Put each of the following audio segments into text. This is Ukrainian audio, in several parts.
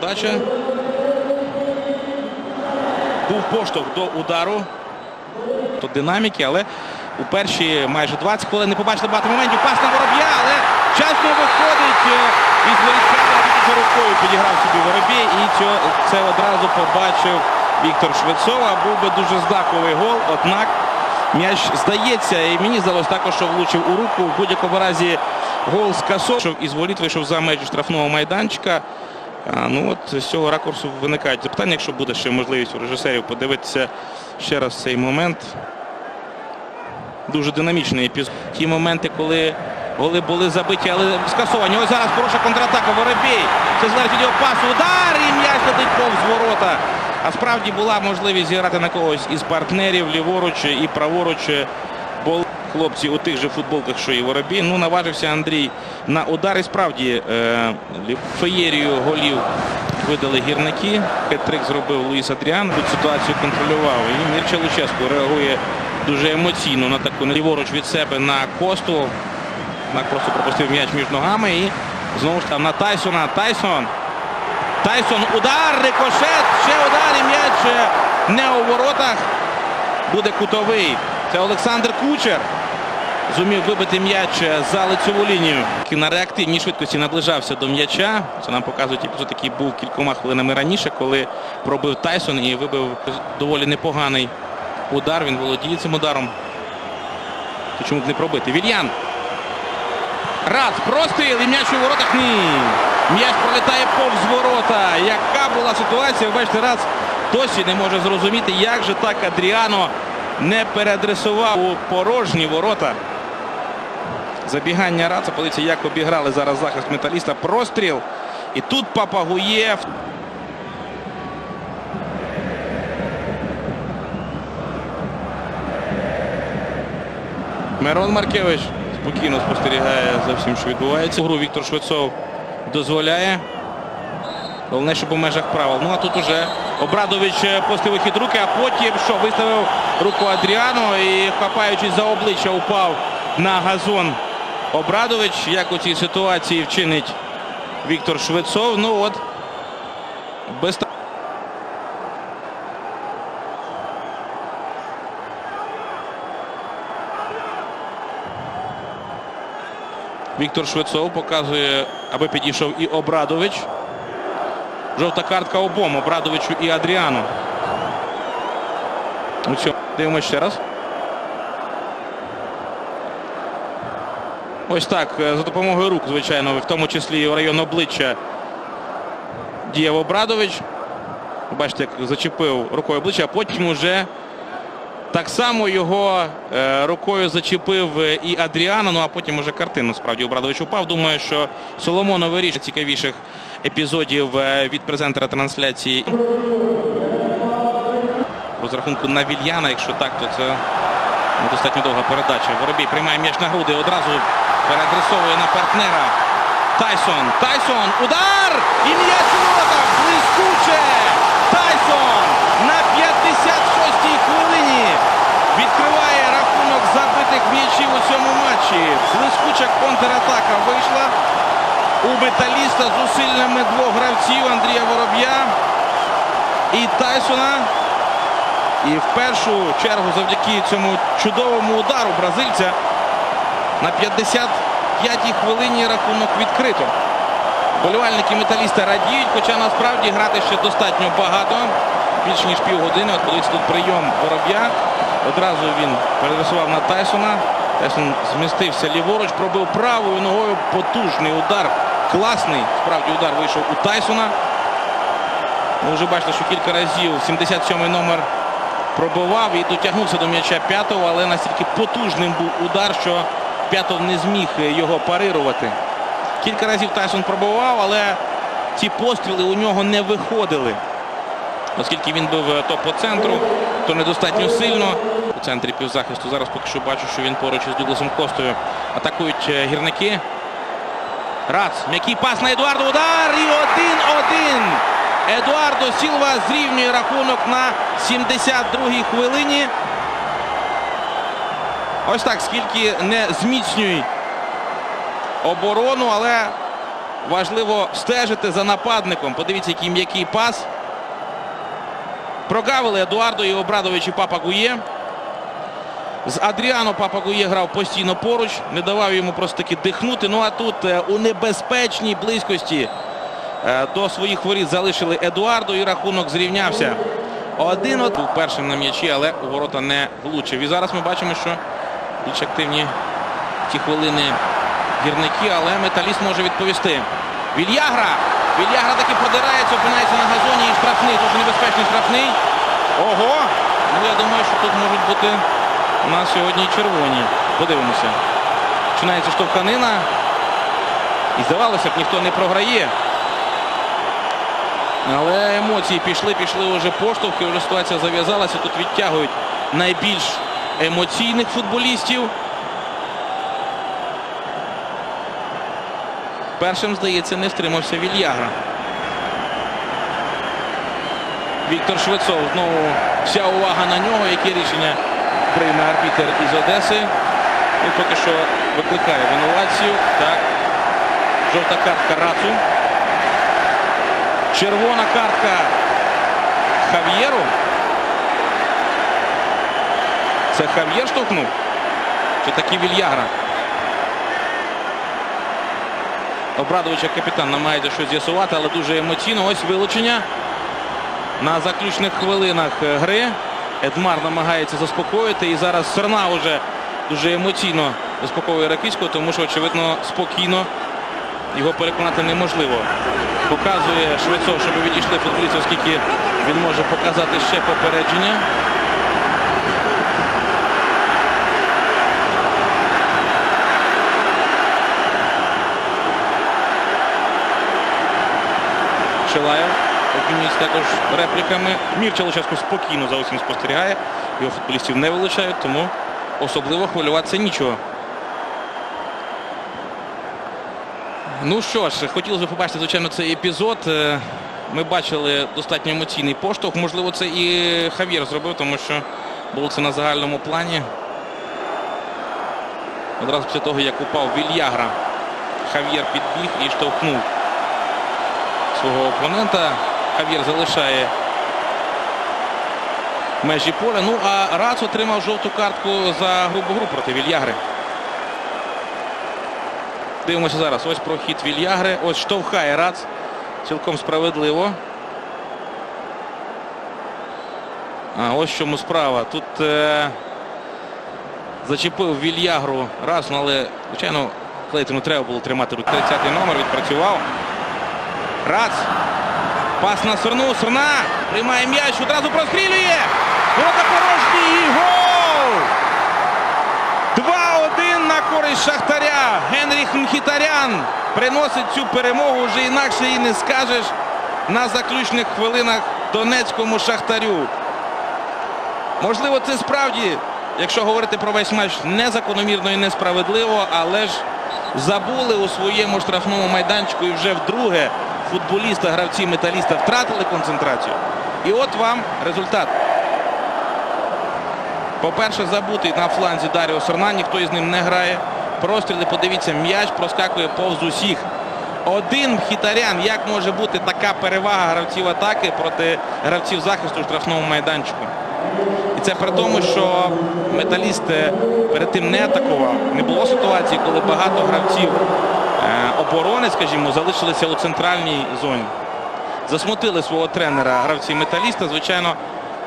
Дача. Був поштовх до удару. Тут динаміки, але у перші майже 20 хвилин не побачили багато моментів. Пас на вороб'я, але вчасно виходить е, із воріт рукою підіграв собі воробій. І це одразу побачив Віктор Швецов. А був би дуже знаковий гол. Однак м'яч здається, і мені здалося також, що влучив у руку. В будь-якому разі гол скасовував. Із воріт вийшов за межі штрафного майданчика. Ну от з цього ракурсу виникають запитання, якщо буде ще можливість у режисерів подивитися ще раз цей момент. Дуже динамічний епізод. Ті моменти, коли голи були забиті, але скасовані. Ось зараз хороша контратака. Воробій. Це залежить від його пасу. Удар і м'яч летить повз ворота. А справді була можливість зіграти на когось із партнерів ліворуч і праворуч. Хлопці у тих же футболках, що і Воробій. Ну, наважився Андрій на удар. І справді е, феєрію голів видали гірники. Хет-трик зробив Луїс Адріан. Тут ситуацію контролював. І Мірча Луческо реагує дуже емоційно на таку ліворуч від себе на Косту. Однак просто пропустив м'яч між ногами і знову ж там на Тайсона. Тайсон. Тайсон удар, рикошет, ще удар і м'яч е, не у воротах. Буде кутовий. Це Олександр Кучер. Зумів вибити м'яч за лицеву лінію. На реактивній швидкості наближався до м'яча. Це нам показує епізод, який був кількома хвилинами раніше, коли пробив Тайсон і вибив доволі непоганий удар. Він володіє цим ударом. То чому б не пробити? Вільян. Раз, простріл і м'яч у воротах. Ні. М'яч пролітає повз ворота. Яка була ситуація? Бачите, раз досі не може зрозуміти, як же так Адріано не переадресував у порожні ворота. Забігання Раца. Подивіться, як обіграли зараз захист металіста. Простріл. І тут Папагуєв. Мирон Маркевич спокійно спостерігає за всім, що відбувається. Гру Віктор Швецов дозволяє. Головне, щоб у межах правил. Ну а тут уже Обрадович е, пустив хід руки, а потім що виставив руку Адріано і хапаючись за обличчя упав на газон. Обрадович, як у цій ситуації вчинить Віктор Швецов. Ну от без Віктор Швецов показує, аби підійшов і Обрадович. Жовта картка обом Обрадовичу і Адріану. Ну що, дивимося ще раз. Ось так, е, за допомогою рук, звичайно, в тому числі і в район обличчя діяв Обрадович. Бачите, як зачепив рукою обличчя, а потім уже так само його е, рукою зачепив е, і Адріано, ну а потім уже картину справді Обрадович упав. Думаю, що Соломонов вирішить цікавіших епізодів від презентера трансляції. Розрахунку на Вільяна, якщо так, то це достатньо довга передача. Воробій приймає м'яч на груди, одразу переадресовує на партнера. Тайсон. Тайсон. Удар! І м'яч у воротах! Блискуче! Тайсон на 56-й хвилині відкриває рахунок забитих м'ячів у цьому матчі. Блискуча контратака вийшла у металіста з зусиллями двох гравців Андрія Вороб'я і Тайсона. І в першу чергу завдяки цьому чудовому удару бразильця на 55-й хвилині рахунок відкрито. Болівальники металіста радіють, хоча насправді грати ще достатньо багато. Більш ніж півгодини. От подивіться тут прийом вороб'я. Одразу він передресував на Тайсона. Тайсон змістився ліворуч, пробив правою ногою. Потужний удар. Класний справді удар вийшов у Тайсона. Ви вже бачите, що кілька разів 77-й номер пробивав і дотягнувся до м'яча п'ятого, але настільки потужним був удар, що п'ятов не зміг його парирувати. Кілька разів Тайсон пробивав, але ці постріли у нього не виходили. Оскільки він був е, то по центру, то недостатньо сильно. У центрі півзахисту зараз поки що бачу, що він поруч із Дугласом Костою атакують е, гірники. Рац. М'який пас на Едуардо. Удар і 1-1. Едуардо Сілва зрівнює рахунок на 72-й хвилині. Ось так, скільки не зміцнюй оборону, але важливо стежити за нападником. Подивіться, який м'який пас. Прогавили Едуардо і Обрадович і Папа Гує. З Адріано Папа Гує грав постійно поруч, не давав йому просто таки дихнути. Ну а тут е, у небезпечній близькості е, до своїх воріт залишили Едуардо і рахунок зрівнявся. Один от був першим на м'ячі, але у ворота не влучив. І зараз ми бачимо, що більш активні ті хвилини гірники, але металіст може відповісти. Вільягра! Вільягра таки продирається, опинається на газоні і штрафний, дуже небезпечний штрафний. Ого! Ну я думаю, що тут можуть бути у нас сьогодні і червоні. Подивимося. Починається штовханина. І здавалося б, ніхто не програє. Але емоції пішли, пішли вже поштовхи, вже ситуація зав'язалася. Тут відтягують найбільш емоційних футболістів. Першим, здається, не стримався Вільягра. Віктор Швецов. Знову вся увага на нього. Яке рішення прийме арбітер із Одеси. І поки що викликає винуватців. Так. Жовта картка Рацу. Червона картка Хав'єру. Це Хав'єр штовхнув? Чи таки Вільягра? Обрадовича капітан намагається щось з'ясувати, але дуже емоційно. Ось вилучення на заключних хвилинах гри. Едмар намагається заспокоїти. І зараз Серна вже дуже емоційно заспокоює Ракицького, тому що, очевидно, спокійно його переконати неможливо. Показує Швецов, щоб відійшли футболісти, оскільки він може показати ще попередження. Шилаєв обмінюється також репліками. Мірча Луческу спокійно за усім спостерігає. Його футболістів не вилучають, тому особливо хвилюватися нічого. Ну що ж, хотілося б побачити, звичайно, цей епізод. Е, Ми бачили достатньо емоційний поштовх. Можливо, це і Хав'єр зробив, тому що було це на загальному плані. Одразу після того, як упав Вільягра, Хав'єр підбіг і штовхнув свого опонента. Хав'єр залишає межі поля. Ну а Рац отримав жовту картку за грубу гру проти Вільягри. Дивимося зараз. Ось прохід Вільягри. Ось штовхає Рац. Цілком справедливо. А ось чому справа. Тут е, зачепив Вільягру ну, але, звичайно, Клейтону треба було тримати 30-й номер відпрацював. Рац. Пас на Серну. Серна приймає м'яч, одразу прострілює. Ворота порожні і гол! 2-1 на користь Шахтаря. Генріх Мхітарян приносить цю перемогу. Вже інакше і не скажеш на заключних хвилинах Донецькому Шахтарю. Можливо, це справді, якщо говорити про весь матч, незакономірно і несправедливо, але ж забули у своєму штрафному майданчику і вже вдруге футболіста, гравці металіста втратили концентрацію. І от вам результат. По-перше, забутий на фланзі Даріо Серна, ніхто із ним не грає. Простріли, подивіться, м'яч проскакує повз усіх. Один хітарян. Як може бути така перевага гравців атаки проти гравців захисту у штрафному майданчику? І це при тому, що металіст перед тим не атакував. Не було ситуації, коли багато гравців е, оборони, скажімо, залишилися у центральній зоні. Засмутили свого тренера гравці металіста. Звичайно,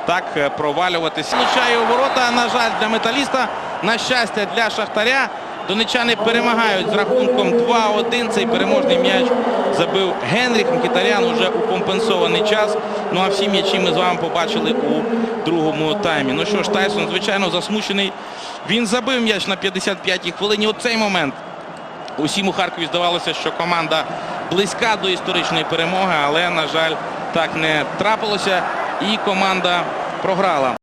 так е, провалюватися. Влучає у ворота. На жаль, для металіста. На щастя, для Шахтаря. Донечани перемагають з рахунком 2-1. Цей переможний м'яч забив Генріх Мкітарян уже у компенсований час. Ну а всі м'ячі ми з вами побачили у другому таймі. Ну що ж, Тайсон, звичайно, засмучений. Він забив м'яч на 55-й хвилині. Оцей момент. Усім у Харкові здавалося, що команда близька до історичної перемоги, але, на жаль, так не трапилося. І команда програла.